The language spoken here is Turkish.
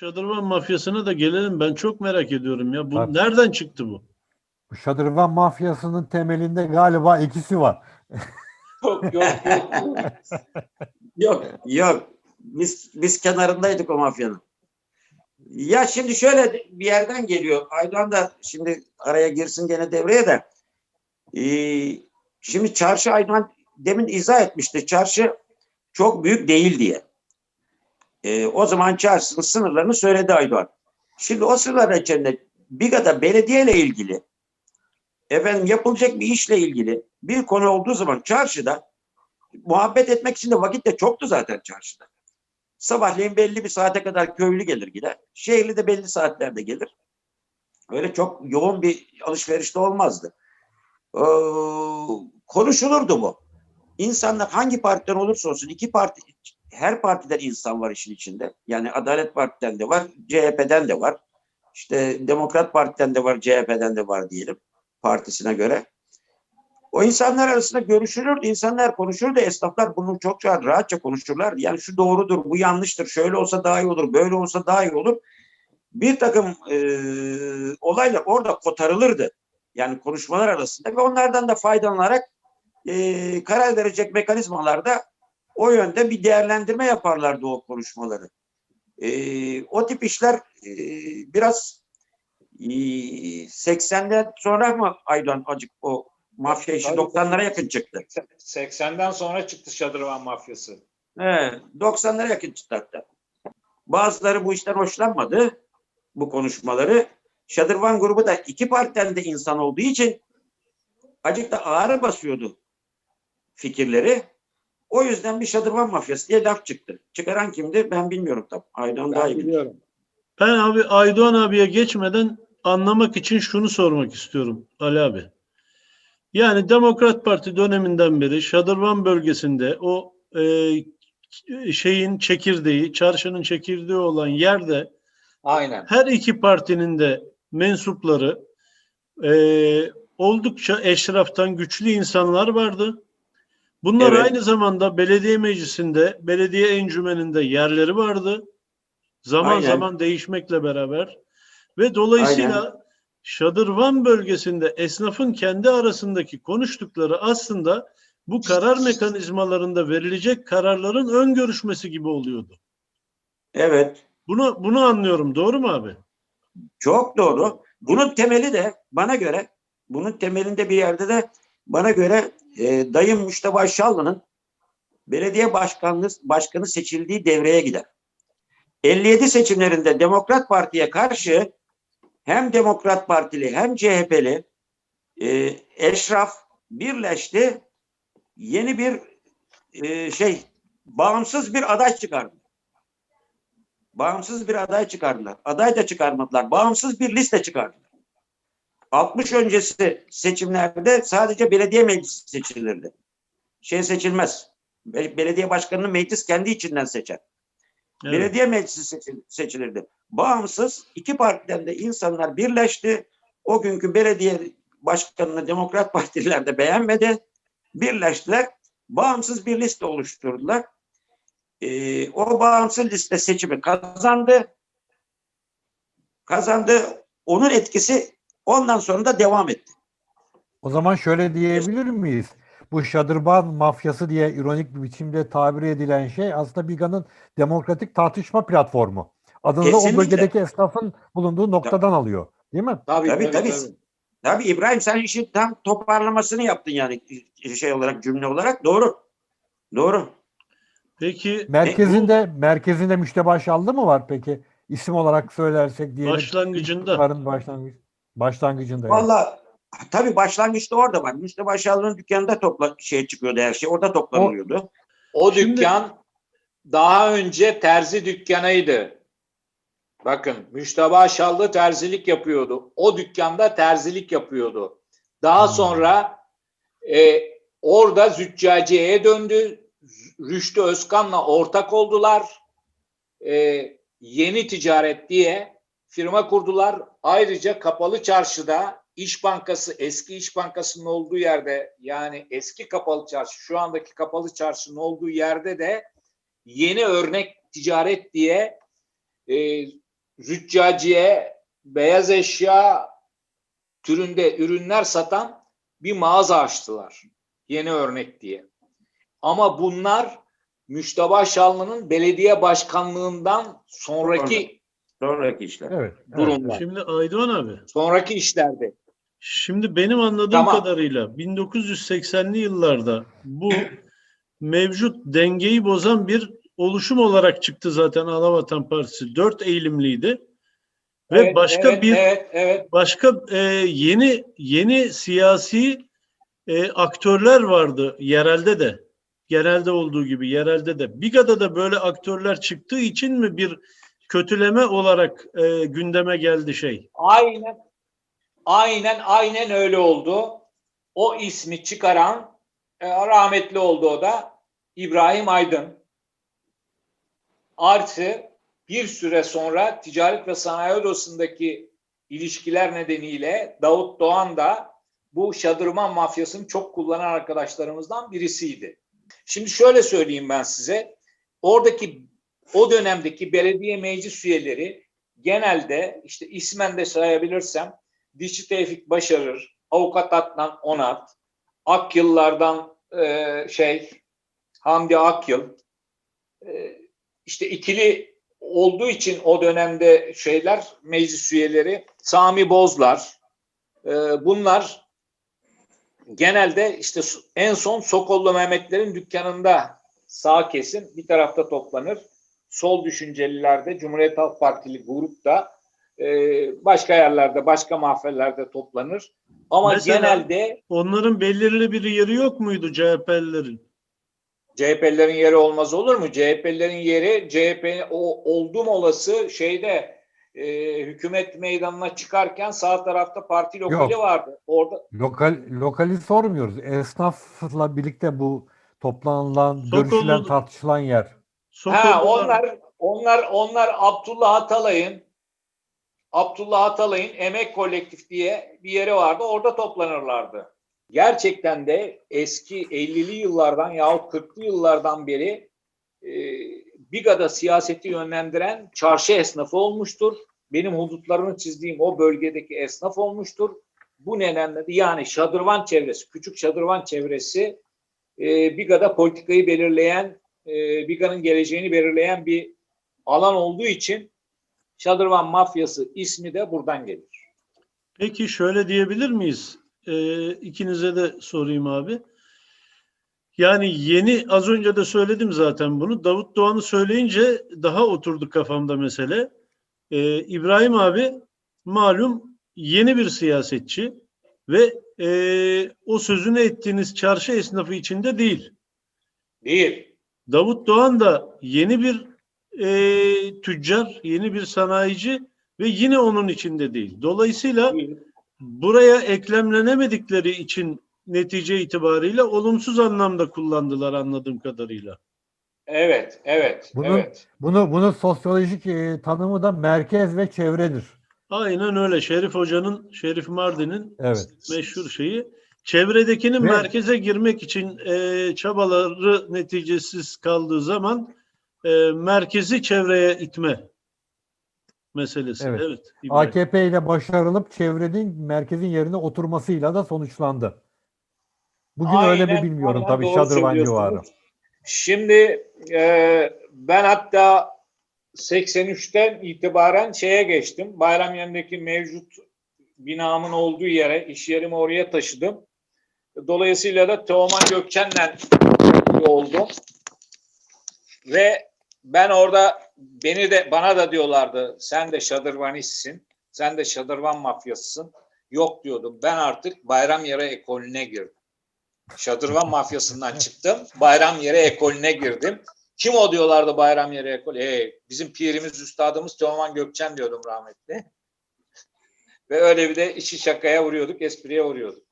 Şadırvan mafyasına da gelelim. Ben çok merak ediyorum ya. Bu Tabii. nereden çıktı bu? Bu Şadırvan mafyasının temelinde galiba ikisi var. Yok yok yok. yok yok. Biz biz kenarındaydık o mafyanın. Ya şimdi şöyle bir yerden geliyor. Aydoğan da şimdi araya girsin gene devreye de. Ee, şimdi çarşı Aydoğan demin izah etmişti. Çarşı çok büyük değil diye. Ee, o zaman çarşının sınırlarını söyledi Aydoğan. Şimdi o sınırlar içinde Biga'da belediyeyle ilgili efendim yapılacak bir işle ilgili bir konu olduğu zaman çarşıda muhabbet etmek için de vakit de çoktu zaten çarşıda. Sabahleyin belli bir saate kadar köylü gelir gider. Şehirli de belli saatlerde gelir. Öyle çok yoğun bir alışverişte olmazdı. Ee, konuşulurdu bu. İnsanlar hangi partiden olursa olsun iki parti her partiden insan var işin içinde. Yani Adalet Parti'den de var, CHP'den de var. İşte Demokrat Parti'den de var, CHP'den de var diyelim partisine göre. O insanlar arasında görüşülürdü, insanlar konuşurdu, esnaflar bunu çok rahatça konuşurlar. Yani şu doğrudur, bu yanlıştır, şöyle olsa daha iyi olur, böyle olsa daha iyi olur. Bir takım e, olaylar orada kotarılırdı. Yani konuşmalar arasında ve onlardan da faydalanarak e, karar verecek mekanizmalarda o yönde bir değerlendirme yaparlardı o konuşmaları. E, o tip işler e, biraz e, 80'den sonra mı Aydan acık o mafya işi Tabii. 90'lara yakın çıktı. 80'den sonra çıktı Şadırvan mafyası. Evet, 90'lara yakın çıktı hatta. Bazıları bu işten hoşlanmadı bu konuşmaları. Şadırvan grubu da iki partiden de insan olduğu için acık da ağır basıyordu fikirleri. O yüzden bir Şadırvan mafyası diye laf çıktı. Çıkaran kimdi ben bilmiyorum tabii. Aydan daha iyi biliyorum. Ben abi Aydoğan abiye geçmeden anlamak için şunu sormak istiyorum Ali abi. Yani Demokrat Parti döneminden beri Şadırvan bölgesinde o e, şeyin çekirdeği, çarşının çekirdeği olan yerde Aynen. her iki partinin de mensupları e, oldukça eşraftan güçlü insanlar vardı. Bunlar Evet. aynı zamanda belediye meclisinde, belediye encümeninde yerleri vardı. Zaman Aynen. zaman değişmekle beraber ve dolayısıyla Şadırvan bölgesinde esnafın kendi arasındaki konuştukları aslında bu karar mekanizmalarında verilecek kararların ön görüşmesi gibi oluyordu. Evet. Bunu bunu anlıyorum. Doğru mu abi? Çok doğru. Bunun temeli de bana göre, bunun temelinde bir yerde de bana göre e, dayım Müşteba Şallı'nın belediye başkanlığı başkanı seçildiği devreye gider. 57 seçimlerinde Demokrat Parti'ye karşı hem Demokrat Partili hem CHP'li e, eşraf birleşti. Yeni bir e, şey bağımsız bir aday çıkardı. Bağımsız bir aday çıkardılar. Aday da çıkarmadılar. Bağımsız bir liste çıkardılar. 60 öncesi seçimlerde sadece belediye meclisi seçilirdi. Şey seçilmez. Be- Belediye başkanını meclis kendi içinden seçer. Evet. Belediye meclisi seçil- seçilirdi. Bağımsız iki partiden de insanlar birleşti. O günkü belediye başkanını Demokrat Partililer de beğenmedi. Birleştiler. Bağımsız bir liste oluşturdular. Ee, o bağımsız liste seçimi kazandı. Kazandı. Onun etkisi ondan sonra da devam etti. O zaman şöyle diyebilir miyiz? Bu Şadırvan mafyası diye ironik bir biçimde tabir edilen şey aslında Biga'nın demokratik tartışma platformu. Adını da o bölgedeki esnafın bulunduğu noktadan alıyor. Değil mi? Tabii Tabii, tabii. tabii. Tabii İbrahim sen işin tam toparlamasını yaptın yani şey olarak cümle olarak. Doğru. Doğru. Peki Merkezinde merkezinde Müşteba Şallı mı var peki? İsim olarak söylersek başlangıcında Başlangıcında. Başlangıç, başlangıcında. Valla tabii başlangıçta orada var. Mustafa Aşağılı'nın dükkanında topla şey çıkıyordu her şey. Orada toplanıyordu. O Şimdi- dükkan daha önce terzi dükkanıydı. Bakın Müşteba Şallı terzilik yapıyordu. O dükkanda terzilik yapıyordu. Daha Hmm. sonra e, orada züccaciyeye döndü. Rüştü Özkan'la ortak oldular. E, yeni ticaret diye firma kurdular. Ayrıca kapalı çarşıda İş Bankası eski İş Bankası'nın olduğu yerde yani eski kapalı çarşı şu andaki kapalı çarşının olduğu yerde de yeni örnek ticaret diye e, züccaciye, beyaz eşya türünde ürünler satan bir mağaza açtılar. Yeni örnek diye. Ama bunlar Müştaba Şanlı'nın belediye başkanlığından sonraki Sonraki işler. Evet. evet. durumlar. Şimdi Aydoğan abi. Sonraki işlerde. Şimdi benim anladığım Tamam. kadarıyla 1980'li yıllarda bu mevcut dengeyi bozan bir oluşum olarak çıktı zaten Anavatan Partisi. Dört eğilimliydi. Ve Evet, başka evet, bir evet, evet. başka e, yeni yeni siyasi e, aktörler vardı yerelde de. Genelde olduğu gibi yerelde de. Biga'da da böyle aktörler çıktığı için mi bir kötüleme olarak e, gündeme geldi şey? Aynen aynen aynen öyle oldu. O ismi çıkaran e, rahmetli oldu o da İbrahim Aydın. Artı bir süre sonra Ticaret ve Sanayi Odası'ndaki ilişkiler nedeniyle Davut Doğan da bu şadırman mafyasını çok kullanan arkadaşlarımızdan birisiydi. Şimdi şöyle söyleyeyim ben size. Oradaki o dönemdeki belediye meclis üyeleri genelde işte ismen de sayabilirsem Dişi Tevfik Başarır, Avukat Adnan Onat, Akyıllardan e, şey Hamdi Akyıl e, işte ikili olduğu için o dönemde şeyler meclis üyeleri Sami Bozlar e, bunlar genelde işte en son Sokollu Mehmetlerin dükkanında sağ kesim bir tarafta toplanır. Sol düşüncelilerde Cumhuriyet Halk Partili grupta e, başka yerlerde başka mahfellerde toplanır. Ama Mesela- genelde Onların belirli bir yeri yok muydu CHP'lilerin? CHP'lerin yeri olmaz olur mu? CHP'lerin yeri CHP o oldum olası şeyde e, hükümet meydanına çıkarken sağ tarafta parti lokali Yok. vardı. Orada Lokal, lokali sormuyoruz. Esnafla birlikte bu toplanılan, Sokollu- görüşülen, tartışılan yer. Ha Sokollular- onlar onlar onlar Abdullah Atalay'ın Abdullah Atalay'ın Emek Kolektif diye bir yeri vardı. Orada toplanırlardı. Gerçekten de eski 50'li yıllardan yahut 40'lı yıllardan beri e, Biga'da siyaseti yönlendiren çarşı esnafı olmuştur. Benim hudutlarını çizdiğim o bölgedeki esnaf olmuştur. Bu nedenle de yani şadırvan çevresi, küçük şadırvan çevresi e, Biga'da politikayı belirleyen, e, Biga'nın geleceğini belirleyen bir alan olduğu için Şadırvan Mafyası ismi de buradan gelir. Peki şöyle diyebilir miyiz? Ee, ikinize de sorayım abi. Yani yeni az önce de söyledim zaten bunu. Davut Doğan'ı söyleyince daha oturdu kafamda mesele. Ee, İbrahim abi malum yeni bir siyasetçi ve e, o sözünü ettiğiniz çarşı esnafı içinde değil. Değil. Davut Doğan da yeni bir e, tüccar, yeni bir sanayici ve yine onun içinde değil. Dolayısıyla buraya eklemlenemedikleri için netice itibariyle olumsuz anlamda kullandılar anladığım kadarıyla. Evet, evet, Bunun- evet. Bunu bunun sosyolojik e, tanımı da merkez ve çevredir. Aynen öyle. Şerif Hoca'nın, Şerif Mardin'in Evet. meşhur şeyi. Çevredekinin Ve- merkeze girmek için e, çabaları neticesiz kaldığı zaman e, merkezi çevreye itme meselesi. Evet. Evet. İbrahim. AKP ile başarılıp çevrenin merkezin yerine oturmasıyla da sonuçlandı. Bugün öyle mi Aynen, bilmiyorum aynen tabii Şadırvan civarı. Şimdi e, ben hatta 83'ten itibaren şeye geçtim. Bayram yerindeki mevcut binamın olduğu yere, iş yerimi oraya taşıdım. Dolayısıyla da Teoman Gökçen'le oldum. Ve ben orada beni de bana da diyorlardı sen de şadırvanistsin. Sen de şadırvan mafyasısın. Yok diyordum. Ben artık bayram yere ekolüne girdim. Şadırvan mafyasından çıktım. Bayram yere ekolüne girdim. Kim o diyorlardı bayram yere ekol? Hey, bizim pirimiz, üstadımız Teoman Gökçen diyordum rahmetli. Ve öyle bir de işi şakaya vuruyorduk, espriye vuruyorduk.